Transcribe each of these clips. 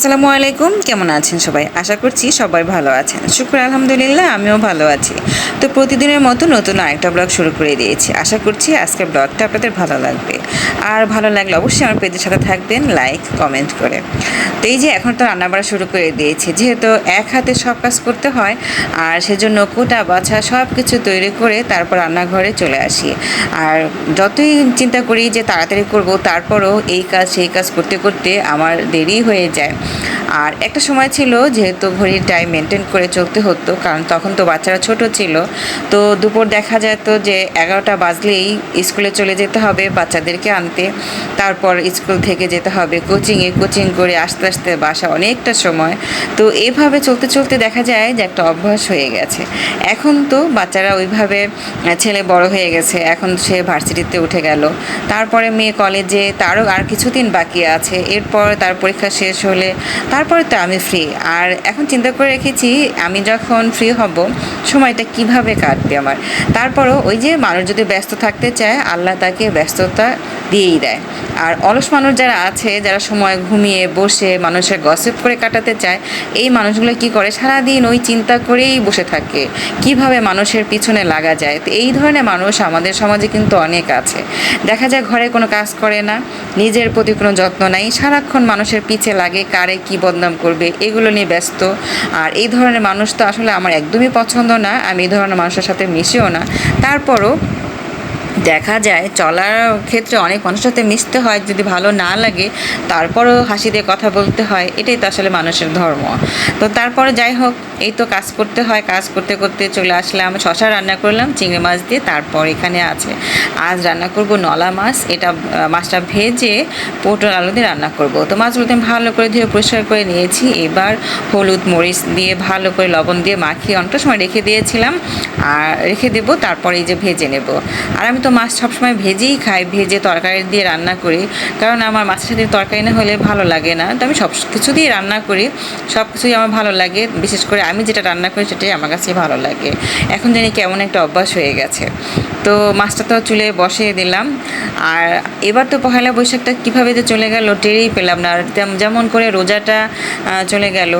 আসসালামু আলাইকুম। কেমন আছেন সবাই? আশা করছি সবাই ভালো আছেন। শুক্র আলহামদুলিল্লাহ, আমিও ভালো আছি। তো প্রতিদিনের মতো নতুন আরেকটা ব্লগ শুরু করে দিয়েছি। আশা করছি আজকের ব্লগটা আপনাদের ভালো লাগবে। আর ভালো লাগলে অবশ্যই আমার পেজের সাথে থাকবেন, লাইক, কমেন্ট করে। তো এই যে এখন তো রান্না রান্নাবাড়া শুরু করে দিয়েছি। যেহেতু এক হাতে সব কাজ করতে হয়, আর সেজন্য কোটা, বাছা সব কিছু তৈরি করে তারপর রান্নাঘরে চলে আসি। আর যতই চিন্তা করি যে তাড়াতাড়ি করব, তারপরও এই কাজ, সেই কাজ করতে করতে আমার দেরি হয়ে যায়। আর একটা সময় ছিল যেহেতু ঘড়ির টাইম মেনটেন করে চলতে হতো, কারণ তখন তো বাচ্চারা ছোট ছিল, তো দুপুর দেখা যেত যে এগারোটা বাজলেই স্কুলে চলে যেতে হবে বাচ্চাদেরকে আনতে, তারপর স্কুল থেকে যেতে হবে কোচিংয়ে কোচিং করে আস্তে আস্তে বাসা অনেকটা সময়, তো এভাবে চলতে চলতে দেখা যায় যে একটা অভ্যাস হয়ে গেছে। এখন তো বাচ্চারা ওইভাবে ছেলে বড় হয়ে গেছে, এখন সে ভার্সিটিতে উঠে গেল। তারপরে মেয়ে কলেজে তারও আর কিছুদিন বাকি আছে, এরপর তার পরীক্ষা শেষ হলে তারপরে তো আমি ফ্রি আর এখন চিন্তা করে রেখেছি, আমি যখন ফ্রি হব, সময়টা কীভাবে কাটবে আমার? তারপরও ওই যে মানুষ যদি ব্যস্ত থাকতে চায়, আল্লাহ তাকে ব্যস্ততা দিয়েই দেয়। আর অলস মানুষ যারা আছে, যারা সময় ঘুমিয়ে বসে মানুষের গসিপ করে কাটাতে চায়, এই মানুষগুলো কি করে? সারাদিন ওই চিন্তা করেই বসে থাকে, কীভাবে মানুষের পিছনে লাগা যায়? তো এই ধরনের মানুষ আমাদের সমাজে কিন্তু অনেক আছে। দেখা যায় ঘরে কোনো কাজ করে না, নিজের প্রতি কোনো যত্ন নাই, সারাক্ষণ মানুষের পিছে লাগে, কারে কি বদনাম করবে, এগুলো নিয়ে ব্যস্ত। আর এই ধরনের মানুষ তো আসলে আমার একদমই পছন্দ না, আমি এই ধরনের মানুষের সাথে মিশিও না। তারপরও দেখা যায়, চলার ক্ষেত্রে অনেক মানুষের সাথে মিশতে হয়, যদি ভালো না লাগে, তারপরও হাসি দিয়ে কথা বলতে হয়, এটাই তো আসলে মানুষের ধর্ম। তো তারপরে যাই হোক, এই তো কাজ করতে হয়, কাজ করতে করতে চলে আসলাম, শশা রান্না করলাম, চিংড়ি মাছ দিয়ে তারপর এখানে আছে। আজ রান্না করব নলা মাছ, এটা মাছটা ভেজে পটল আলু দিয়ে রান্না করব। তো মাছগুলোতে আমি ভালো করে ধুয়ে পরিষ্কার করে নিয়েছি, এবার হলুদ মরিচ দিয়ে ভালো করে লবণ দিয়ে মাখিয়ে অনেকটা সময় রেখে দিয়েছিলাম, আর রেখে দেবো, তারপরে এই যে ভেজে নেব। আর আমি তো মাছ সবসময় ভেজেই খাই, ভেজে তরকারি দিয়ে রান্না করি। কারণ আমার মাছের সাথে তরকারি না হলে ভালো লাগে না। তো আমি সব কিছু দিয়ে রান্না করি, সব কিছুই আমার ভালো লাগে। বিশেষ করে আমি যেটা রান্না করি সেটাই আমার কাছে ভালো লাগে। এখন জানি কেমন একটা অভ্যাস হয়ে গেছে। তো মাছটা তো চুলে বসিয়ে দিলাম। আর এবার তো পহেলা বৈশাখটা কীভাবে যে চলে গেল টেরেই পেলাম না। আর যেমন করে রোজাটা চলে গেল।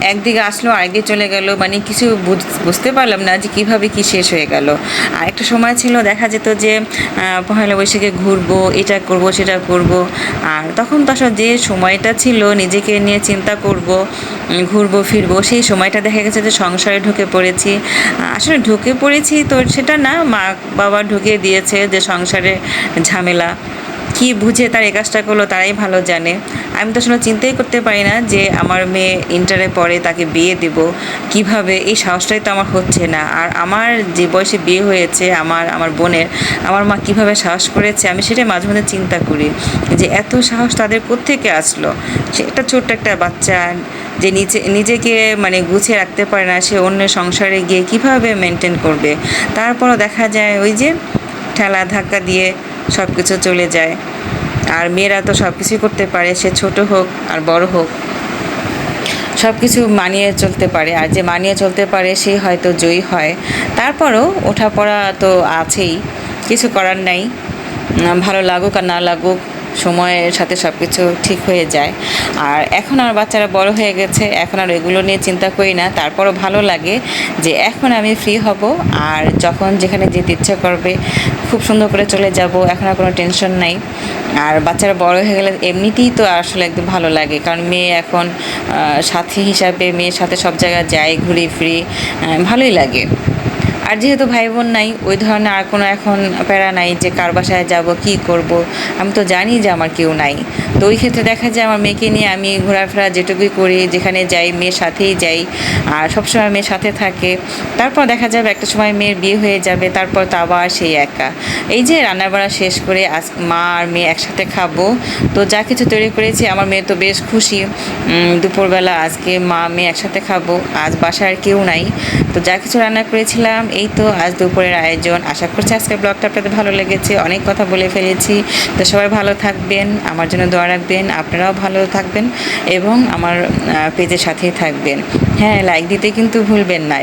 একদিকে আসলো, আরেকদিকে চলে গেল। মানে কিছু বুঝ- বুঝতে পারলাম না যে কীভাবে কি শেষ হয়ে গেল। আর একটা সময় ছিল, দেখা যেত যে পহেলা বৈশাখে ঘুরবো, এটা করব, সেটা করব। আর তখন তো যে সময়টা ছিল, নিজেকে নিয়ে চিন্তা করব ঘুরবো, ফিরবো, সেই সময়টা দেখা গেছে যে সংসারে ঢুকে পড়েছি। আসলে ঢুকে পড়েছি তো সেটা না মা বাবা ঢুকিয়ে দিয়েছে যে সংসারে ঝামেলা। কি বুঝে তার এই কাজটা করল তারাই ভালো জানে। আমি তো আসলে চিন্তাই করতে পারি না যে আমার মেয়ে ইন্টারে পড়ে তাকে বিয়ে দেব। কীভাবে? এই সাহসটাই তো আমার হচ্ছে না। আর আমার যে বয়সে বিয়ে হয়েছে, আমার আমার বোনের, আমার মা কীভাবে সাহস করেছে, আমি সেটাই মাঝে মাঝে চিন্তা করি যে এত সাহস তাদের কোত্থেকে আসলো? সে একটা ছোট্ট একটা বাচ্চা যে নিজে, নিজেকে মানে গুছিয়ে রাখতে পারে না, সে অন্য সংসারে গিয়ে কীভাবে মেনটেন করবে? তারপরও দেখা যায় ওই যে ঠেলা ধাক্কা দিয়ে সব কিছু চলে যায়। আর মেয়েরা তো সব কিছুই করতে পারে, সে ছোট হোক আর বড় হোক। সব কিছু মানিয়ে চলতে পারে, আর যে মানিয়ে চলতে পারে সেই হয়তো জয়ী হয়। তারপরও ওঠা পড়া তো আছেই, কিছু করার নাই। ভালো লাগুক আর না লাগুক সময়ের সাথে সব কিছু ঠিক হয়ে যায়। আর এখন আর বাচ্চারা বড় হয়ে গেছে, এখন আর এগুলো নিয়ে চিন্তা করি না। তারপরও ভালো লাগে যে এখন আমি ফ্রি হব আর যখন যেখানে যেতে ইচ্ছা করবে, খুব সুন্দর করে চলে যাব, এখন আর কোনো টেনশন নাই। আর বাচ্চারা বড় হয়ে গেলে এমনিতেই তো আসলে একদম ভালো লাগে, কারণ মেয়ে এখন সাথী হিসাবে মেয়ের সাথে সব জায়গায় যায় ঘুরি ফিরি ভালোই লাগে। আর যেহেতু ভাই বোন নাই, ওই ধরনের আর কোনো এখন প্যারা নাই যে কার বাসায় যাব, কি করব। আমি তো জানি যে আমার কেউ নাই। তো ওই ক্ষেত্রে দেখা যায় আমার মেয়েকে নিয়ে আমি ঘোরাফেরা যেটুকুই করি, যেখানে যাই, মেয়ের সাথেই যাই। আর সবসময় মেয়ের সাথে থাকে। তারপর দেখা যাবে একটা সময় মেয়ের বিয়ে হয়ে যাবে, তারপর তো আবার সেই একা। এই যে রান্নাবাড়া শেষ করে আজ মা আর মেয়ে একসাথে খাব। তো যা কিছু তৈরি করেছি, আমার মেয়ে তো বেশ খুশি। দুপুরবেলা আজকে মা, মেয়ে একসাথে খাব। আজ বাসায় আর কেউ নাই। তো যা কিছু রান্না করেছিলাম এই তো আজ দুপুরের আয়োজন। আশা করছি আজকের ব্লগটা আপনাদের ভালো লেগেছে। অনেক কথা বলে ফেলেছি। তো সবাই ভালো থাকবেন, আমার জন্য দোয়া রাখবেন, আপনারাও ভালো থাকবেন এবং আমার পেজের সাথেই থাকবেন। হ্যাঁ লাইক দিতে কিন্তু ভুলবেন না।